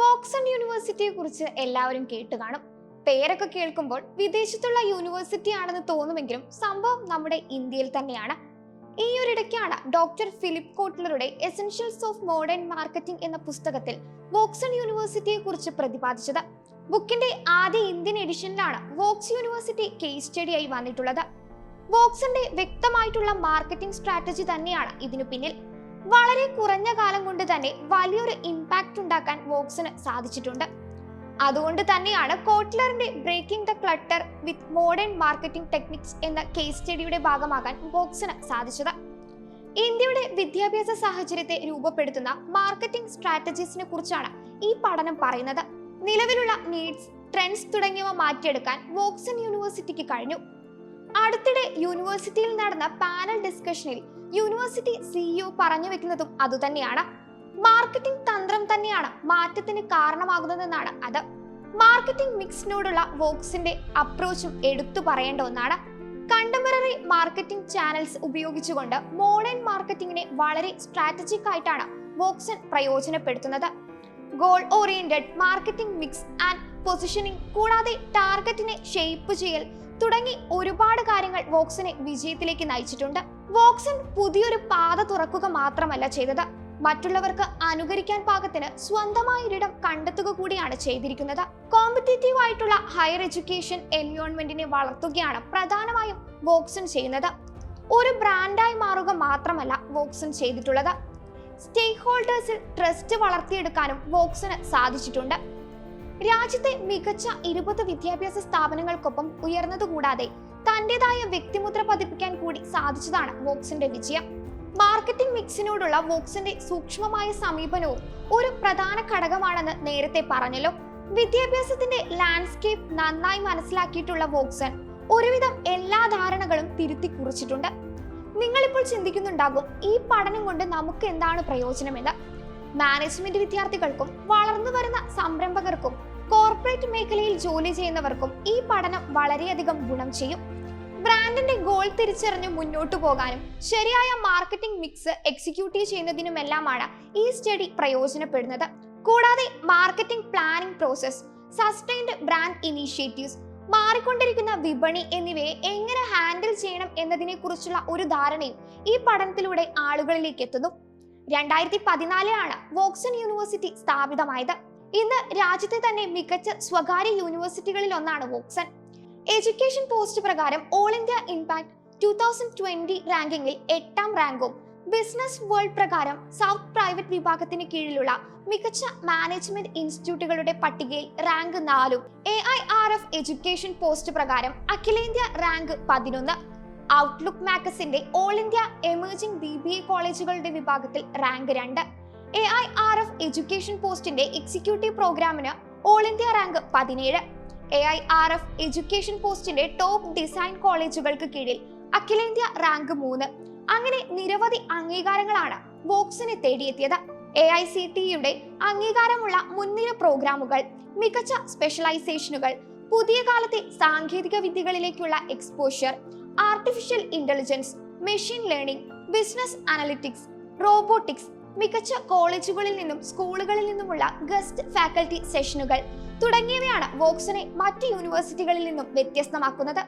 വോക്സൺ യൂണിവേഴ്സിറ്റിയെ കുറിച്ച് എല്ലാവരും കേട്ട് കാണും. പേരൊക്കെ കേൾക്കുമ്പോൾ വിദേശത്തുള്ള യൂണിവേഴ്സിറ്റി ആണെന്ന് തോന്നുമെങ്കിലും സംഭവം നമ്മുടെ ഇന്ത്യയിൽ തന്നെയാണ്. ഈ ഒരിടയ്ക്കാണ് ഡോക്ടർ ഫിലിപ്പ് കോട്ട്ലറുടെ എസെൻഷ്യൽസ് ഓഫ് മോഡേൺ മാർക്കറ്റിംഗ് എന്ന പുസ്തകത്തിൽ വോക്സൺ യൂണിവേഴ്സിറ്റിയെ കുറിച്ച് പ്രതിപാദിച്ചത്. ബുക്കിന്റെ ആദ്യ ഇന്ത്യൻ എഡിഷനിലാണ് വോക്സ് യൂണിവേഴ്സിറ്റി കേസ് സ്റ്റഡിയായി വന്നിട്ടുള്ളത്. വോക്സിന്റെ വ്യക്തമായിട്ടുള്ള മാർക്കറ്റിംഗ് സ്ട്രാറ്റജി തന്നെയാണ് ഇതിനു പിന്നിൽ. വളരെ കുറഞ്ഞ കാലം കൊണ്ട് തന്നെ വലിയൊരു ഇമ്പാക്റ്റ് ഉണ്ടാക്കാൻ വോക്സിന് സാധിച്ചിട്ടുണ്ട്. അതുകൊണ്ട് തന്നെയാണ് കോട്ട്ലറിന്റെ breaking the clutter with modern marketing techniques എന്ന കേസ് സ്റ്റഡിയുടെ ഭാഗമാകാൻ വോക്സിന് സാധിച്ചത്. ഇന്ത്യയുടെ വിദ്യാഭ്യാസ സാഹചര്യത്തെ രൂപപ്പെടുത്തുന്ന മാർക്കറ്റിംഗ് സ്ട്രാറ്റജീസിനെ കുറിച്ചാണ് ഈ പഠനം പറയുന്നത്. നിലവിലുള്ള നീഡ്സ് ട്രെൻഡ്സ് തുടങ്ങിയവ മാറ്റിയെടുക്കാൻ വോക്സൺ യൂണിവേഴ്സിറ്റിക്ക് കഴിഞ്ഞു. അടുത്തിടെ യൂണിവേഴ്സിറ്റിയിൽ നടന്ന പാനൽ ഡിസ്കഷനിൽ യൂണിവേഴ്സിറ്റി സിഇഒ പറഞ്ഞു വെക്കുന്നതും അതുതന്നെയാണ് മാർക്കറ്റിംഗ് തന്ത്രം തന്നെയാണ് മാറ്റത്തിന് കാരണമാകുന്നതെന്നാണ് അത്. മാർക്കറ്റിംഗ് മിക്സിനോടുള്ള വോക്സിന്റെ അപ്രോച്ചും എടുത്തു പറയേണ്ട ഒന്നാണ്. കണ്ടംപററി മാർക്കറ്റിംഗ് ചാനൽസ് ഉപയോഗിച്ചുകൊണ്ട് മോഡേൺ മാർക്കറ്റിംഗിനെ വളരെ സ്ട്രാറ്റജിക് ആയിട്ടാണ് Woxsen പ്രയോജനപ്പെടുത്തുന്നത്. Goal oriented marketing mix and positioning കൂടാതെ ടാർഗറ്റിനെ ഷെയ്പ്പ് ചെയ്യൽ തുടങ്ങി ഒരുപാട് കാര്യങ്ങൾ വോക്സിനെ വിജയത്തിലേക്ക് നയിച്ചിട്ടുണ്ട്. വോക്സിൻ പുതിയൊരു പാത തുറക്കുക മാത്രമല്ല ചെയ്തത്. മറ്റുള്ളവർക്ക് അനുകരിക്കാൻ പാകത്തിന് സ്വന്തമായൊരിടം കണ്ടെത്തുക കൂടിയാണ് ചെയ്തിരിക്കുന്നത്. കോമ്പറ്റേറ്റീവ് ആയിട്ടുള്ള ഹയർ എഡ്യൂക്കേഷൻ എൻവയോൺമെന്റിനെ വളർത്തുകയാണ് പ്രധാനമായും വോക്സിൻ ചെയ്യുന്നത്. ഒരു ബ്രാൻഡായി മാറുക മാത്രമല്ല വോക്സിൻ ചെയ്തിട്ടുള്ളത്. സ്റ്റേക്ക് ഹോൾഡേഴ്സിൽ ട്രസ്റ്റ് വളർത്തിയെടുക്കാനും വോക്സിന് സാധിച്ചിട്ടുണ്ട്. രാജ്യത്തെ മികച്ച ഇരുപത് വിദ്യാഭ്യാസ സ്ഥാപനങ്ങൾക്കൊപ്പം ഉയർന്നതുകൂടാതെ തന്റേതായ വ്യക്തിമുദ്ര പതിപ്പിക്കാൻ കൂടി സാധിച്ചതാണ് വോക്സിന്റെ വിജയം. മാർക്കറ്റിംഗ് മിക്സിനോടുള്ള വോക്സിന്റെ സൂക്ഷ്മമായ സമീപനവും ഒരു പ്രധാന ഘടകമാണെന്ന് നേരത്തെ പറഞ്ഞല്ലോ. വിദ്യാഭ്യാസത്തിന്റെ ലാൻഡ്സ്കേപ്പ് നന്നായി മനസ്സിലാക്കിയിട്ടുള്ള വോക്സൺ ഒരുവിധം എല്ലാ ധാരണകളും തിരുത്തി കുറിച്ചിട്ടുണ്ട്. നിങ്ങളിപ്പോൾ ചിന്തിക്കുന്നുണ്ടാകും ഈ പഠനം കൊണ്ട് നമുക്ക് എന്താണ് പ്രയോജനമെന്ന്. മാനേജ്മെന്റ് വിദ്യാർത്ഥികൾക്കും വളർന്നു വരുന്ന സംരംഭകർക്കും കോർപ്പറേറ്റ് മേഖലയിൽ ജോലി ചെയ്യുന്നവർക്കും ഈ പഠനം വളരെയധികം ഗുണം ചെയ്യും. ബ്രാൻഡിന്റെ ഗോൾ തിരിച്ചറിഞ്ഞ് മുന്നോട്ട് പോകാനും ശരിയായ മാർക്കറ്റിംഗ് മിക്സ് എക്സിക്യൂട്ടീവ് ചെയ്യുന്നതിനുമെല്ലാമാണ് ഈ സ്റ്റഡി പ്രയോജനപ്പെടുന്നത്. കൂടാതെ marketing planning process sustained brand initiatives മാറിക്കൊണ്ടിരിക്കുന്ന വിപണി എന്നിവയെ എങ്ങനെ ഹാൻഡിൽ ചെയ്യണം എന്നതിനെ കുറിച്ചുള്ള ഒരു ധാരണയും ഈ പഠനത്തിലൂടെ ആളുകളിലേക്ക് എത്തുന്നു. രണ്ടായിരത്തി പതിനാലിലാണ് വോക്സൺ യൂണിവേഴ്സിറ്റി സ്ഥാപിതമായത്. ഇന്ന് രാജ്യത്തെ തന്നെ മികച്ച സ്വകാര്യ യൂണിവേഴ്സിറ്റികളിൽ ഒന്നാണ് വോക്സൺ എഡ്യൂക്കേഷൻ പോസ്റ്റ് പ്രകാരം all India impact two thousand twenty റാങ്കിങ്ങിൽ എട്ടാം റാങ്കും ബിസിനസ് വേൾഡ് പ്രകാരം സൗത്ത് പ്രൈവറ്റ് വിഭാഗത്തിന് കീഴിലുള്ള മികച്ച മാനേജ്മെന്റ് ഇൻസ്റ്റിറ്റ്യൂട്ടുകളുടെ പട്ടികയിൽ റാങ്ക് നാലും A I R F education post പ്രകാരം അഖിലേന്ത്യാ റാങ്ക് പതിനൊന്ന്. Outlook മാഗസിന്റെ all India emerging B B A കോളേജുകളുടെ വിഭാഗത്തിൽ റാങ്ക് രണ്ട്. A I R F education പോസ്റ്റിന്റെ എക്സിക്യൂട്ടീവ് പ്രോഗ്രാമിന് ഓൾ ഇന്ത്യ റാങ്ക് പതിനേഴ്. A I R F education പോസ്റ്റിന്റെ ടോപ്പ് ഡിസൈൻ കോളേജുകൾക്ക് കീഴിൽ അഖിലേന്ത്യ റാങ്ക് മൂന്ന്. അങ്ങനെ നിരവധി അംഗീകാരങ്ങളാണ് വോക്സിനെ തേടിയെത്തിയത്. എ ഐ സി ടിയുടെ അംഗീകാരമുള്ള മുൻനിര പ്രോഗ്രാമുകൾ മികച്ച സ്പെഷ്യലൈസേഷനുകൾ പുതിയ കാലത്തെ സാങ്കേതിക വിദ്യകളിലേക്കുള്ള exposure artificial intelligence machine learning business analytics robotics മികച്ച കോളേജുകളിൽ നിന്നും സ്കൂളുകളിൽ നിന്നുമുള്ള ഗസ്റ്റ് ഫാക്കൽറ്റി സെഷനുകൾ തുടങ്ങിയവയാണ് വോക്സിനെ മറ്റ് യൂണിവേഴ്സിറ്റികളിൽ നിന്നും വ്യത്യസ്തമാക്കുന്നത്.